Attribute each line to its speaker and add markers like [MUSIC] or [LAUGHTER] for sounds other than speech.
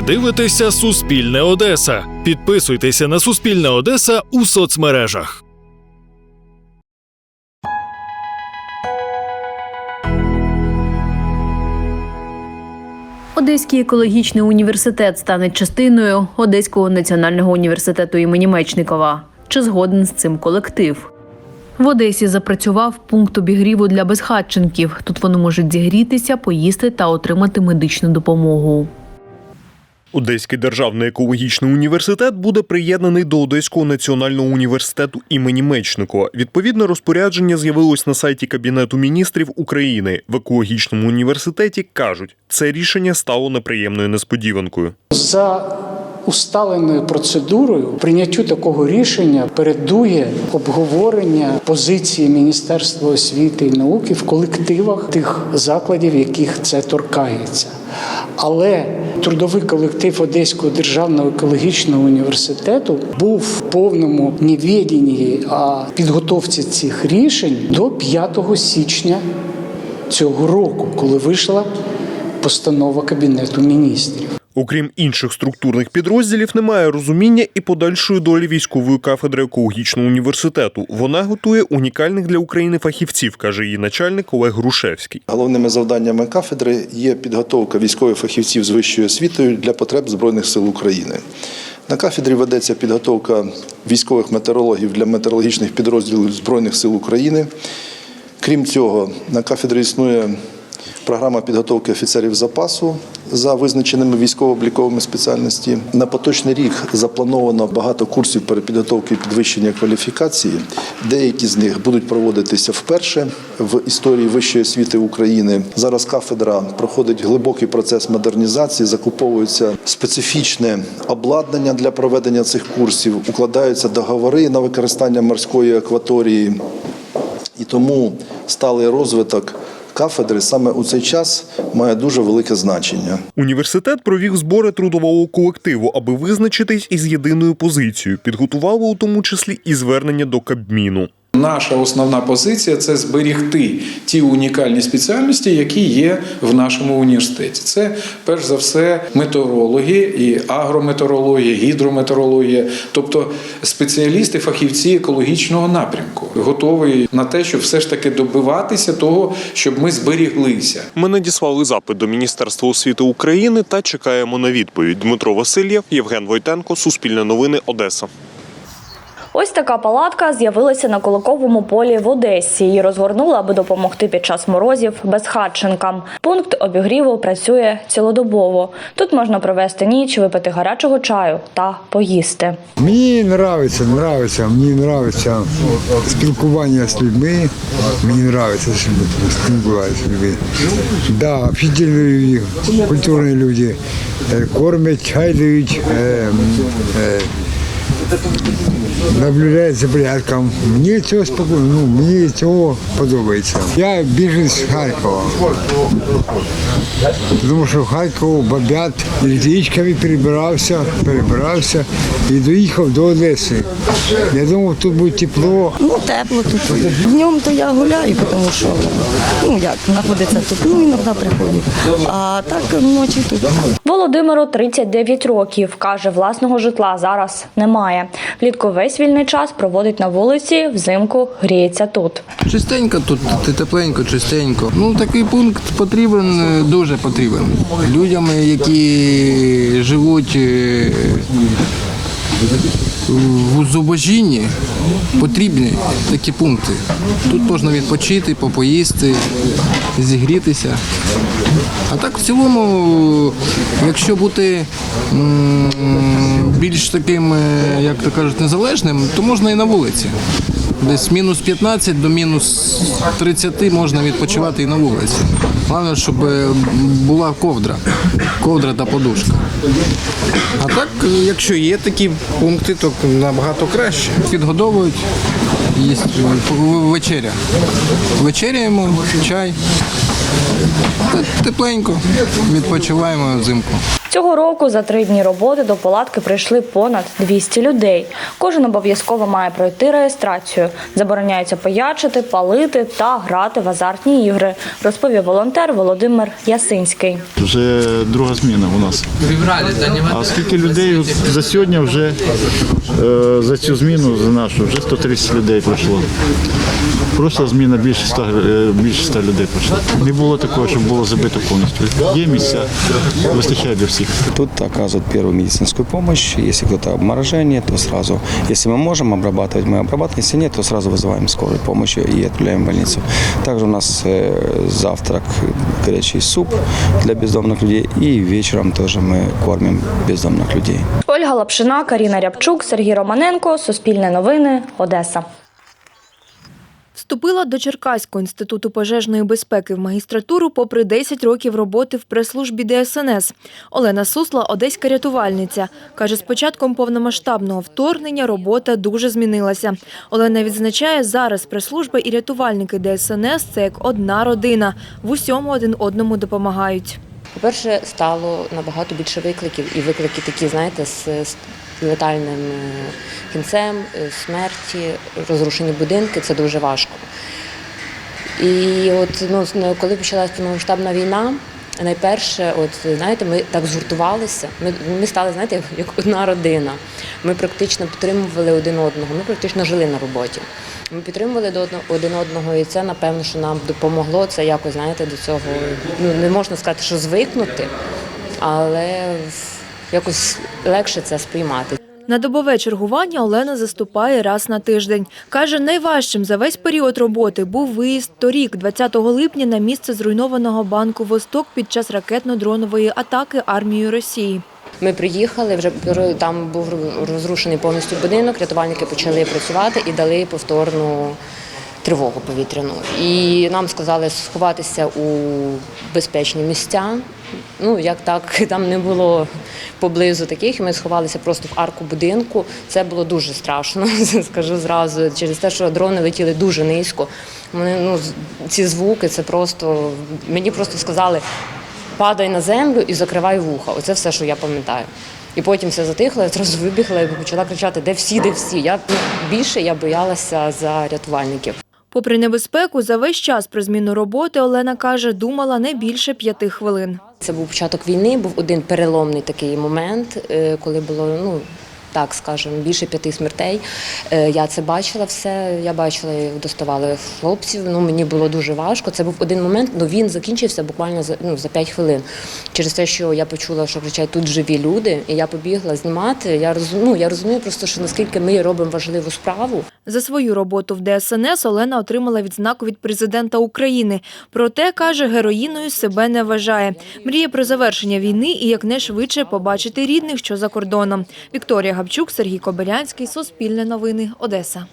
Speaker 1: Ви дивитеся Суспільне Одеса. Підписуйтеся на Суспільне Одеса у соцмережах.
Speaker 2: Одеський екологічний університет стане частиною Одеського національного університету імені Мечникова. Чи згоден з цим колектив? В Одесі запрацював пункт обігріву для безхатченків. Тут вони можуть зігрітися, поїсти та отримати медичну допомогу.
Speaker 3: Одеський державний екологічний університет буде приєднаний до Одеського національного університету імені Мечникова. Відповідне розпорядження з'явилось на сайті Кабінету міністрів України. В екологічному університеті кажуть, це рішення стало неприємною несподіванкою.
Speaker 4: За усталеною процедурою прийняттю такого рішення передує обговорення позиції Міністерства освіти і науки в колективах тих закладів, яких це торкається. Але трудовий колектив Одеського державного екологічного університету був в повному невіденні а підготовці цих рішень до 5 січня цього року, коли вийшла постанова Кабінету міністрів.
Speaker 3: Окрім інших структурних підрозділів, немає розуміння і подальшої долі військової кафедри екологічного університету. Вона готує унікальних для України фахівців, каже її начальник Олег Грушевський.
Speaker 5: Головними завданнями кафедри є підготовка військових фахівців з вищою освітою для потреб Збройних сил України. На кафедрі ведеться підготовка військових метеорологів для метеорологічних підрозділів Збройних сил України. Крім цього, на кафедрі існує програма підготовки офіцерів запасу за визначеними військово-обліковими спеціальності. На поточний рік заплановано багато курсів перепідготовки і підвищення кваліфікації. Деякі з них будуть проводитися вперше в історії вищої освіти України. Зараз кафедра проходить глибокий процес модернізації, закуповується специфічне обладнання для проведення цих курсів, укладаються договори на використання морської акваторії. І тому сталий розвиток кафедри саме у цей час має дуже велике значення.
Speaker 3: Університет провів збори трудового колективу, аби визначитись із єдиною позицією. Підготували у тому числі і звернення до Кабміну.
Speaker 6: Наша основна позиція це зберігти ті унікальні спеціальності, які є в нашому університеті. Це перш за все метеорологи і агрометеорологія, гідрометеорологія, тобто спеціалісти, фахівці екологічного напрямку, готові на те, щоб все ж таки добиватися того, щоб ми зберіглися.
Speaker 3: Ми надіслали запит до Міністерства освіти України та чекаємо на відповідь. Дмитро Васильєв, Євген Войтенко, Суспільне новини, Одеса.
Speaker 7: Ось така палатка з'явилася на Куликовому полі в Одесі. Її розгорнули, аби допомогти під час морозів безхатченкам. Пункт обігріву працює цілодобово. Тут можна провести ніч, випити гарячого чаю та поїсти.
Speaker 8: Мені подобається, подобається, мені подобається спілкування з людьми. Мені подобається спілкуватися з людьми. Да, общительні люди, культурні люди, е, кормять, чай дають, е, наблюдають за порядком. Мені цього спокійно, ну, мені цього подобається. Я біженець з Харкова. Тому що в Харкову бомбять, річками перебирався, перебирався і доїхав до Одеси. Я думав, тут буде тепло.
Speaker 9: Ну, тепло тут. Днем то я гуляю, тому що ну як знаходиться тут, ну іноді приходять. А так ночі тут.
Speaker 7: Володимиру 39 років. Каже, власного житла зараз немає. Влітку весь вільний час проводить на вулиці, взимку гріється тут.
Speaker 10: Чистенько тут, тепленько, чистенько. Ну такий пункт потрібен, е, дуже потрібен. Людям, е, які живуть е, в зубожінні, потрібні такі пункти. Тут можна відпочити, попоїсти, зігрітися. А так в цілому, якщо бути більш таким, е, як то кажуть, незалежним, то можна і на вулиці. Десь мінус 15 до мінус 30 можна відпочивати і на вулиці. Головне, щоб е, була ковдра, ковдра та подушка. А так, е, якщо є такі пункти, то набагато краще. Підгодовують, є вечеря. Вечеряємо, чай. Тепленько, відпочиваємо взимку.
Speaker 7: Цього року за три дні роботи до палатки прийшли понад 200 людей. Кожен обов'язково має пройти реєстрацію. Забороняється паячити, палити та грати в азартні ігри, розповів волонтер Володимир Ясинський.
Speaker 11: Вже друга зміна у нас. А скільки людей за сьогодні вже е, за цю зміну за нашу вже 130 людей пройшло. Просто зміна більше 100, е, більше 100 людей пройшло. Не було такого, щоб було забито повністю. Є місця, вистачає для всіх.
Speaker 12: Тут оказывают первую медицинскую помощь. Если кто-то обморожение, то сразу, если мы можем обрабатывать, мы обрабатываем. Если нет, то сразу вызываем скорую помощь и отправляем в больницу. Также у нас э, завтрак, горячий суп для бездомных людей. И вечером тоже мы кормим бездомных людей.
Speaker 7: Ольга Лапшина, Каріна Рябчук, Сергій Романенко, Суспільне новини, Одеса.
Speaker 13: Вступила до Черкаського інституту пожежної безпеки в магістратуру попри 10 років роботи в прес-службі ДСНС. Олена Сусла – одеська рятувальниця. Каже, з початком повномасштабного вторгнення робота дуже змінилася. Олена відзначає, зараз прес-служба і рятувальники ДСНС – це як одна родина. В усьому один одному допомагають.
Speaker 14: По-перше, стало набагато більше викликів, і виклики такі, знаєте, з, летальним е, кінцем, е, смерті, розрушені будинки це дуже важко. І от ну, коли почалася повномасштабна війна, найперше, от знаєте, ми так згуртувалися. Ми, ми стали, знаєте, як, одна родина. Ми практично підтримували один одного. Ми практично жили на роботі. Ми підтримували до один одного, і це напевно, що нам допомогло. Це якось, знаєте, до цього ну не можна сказати, що звикнути, але якось легше це сприймати.
Speaker 13: На добове чергування Олена заступає раз на тиждень. Каже, найважчим за весь період роботи був виїзд торік, 20 липня, на місце зруйнованого банку «Восток» під час ракетно-дронової атаки армією Росії.
Speaker 14: Ми приїхали, вже там був розрушений повністю будинок, рятувальники почали працювати і дали повторну тривогу повітряну. І нам сказали сховатися у безпечні місця. Ну, як так, [LAUGHS] там не було поблизу таких, ми сховалися просто в арку будинку. Це було дуже страшно, [LAUGHS] скажу зразу, через те, що дрони летіли дуже низько. Вони, ну, ці звуки, це просто, мені просто сказали, падай на землю і закривай вуха. Оце все, що я пам'ятаю. І потім все затихло, я одразу вибігла і почала кричати, де всі, де всі. Я більше я боялася за рятувальників.
Speaker 13: Попри небезпеку, за весь час про зміну роботи Олена каже, думала не більше п'яти хвилин.
Speaker 14: Це був початок війни, був один переломний такий момент, е, коли було ну. Так, скажемо, більше п'яти смертей. Е, Я це бачила все. Я бачила, як доставали хлопців. Ну мені було дуже важко. Це був один момент, але він закінчився буквально за ну за п'ять хвилин. Через те, що я почула, що кричать тут живі люди, і я побігла знімати. Я розумію, ну, я розумію просто, що наскільки ми робимо важливу справу.
Speaker 13: За свою роботу в ДСНС Олена отримала відзнаку від президента України. Проте, каже, героїною себе не вважає. Мріє про завершення війни і якнайшвидше побачити рідних, що за кордоном. Вікторія Габчук, Сергій Кобилянський, Суспільне новини, Одеса.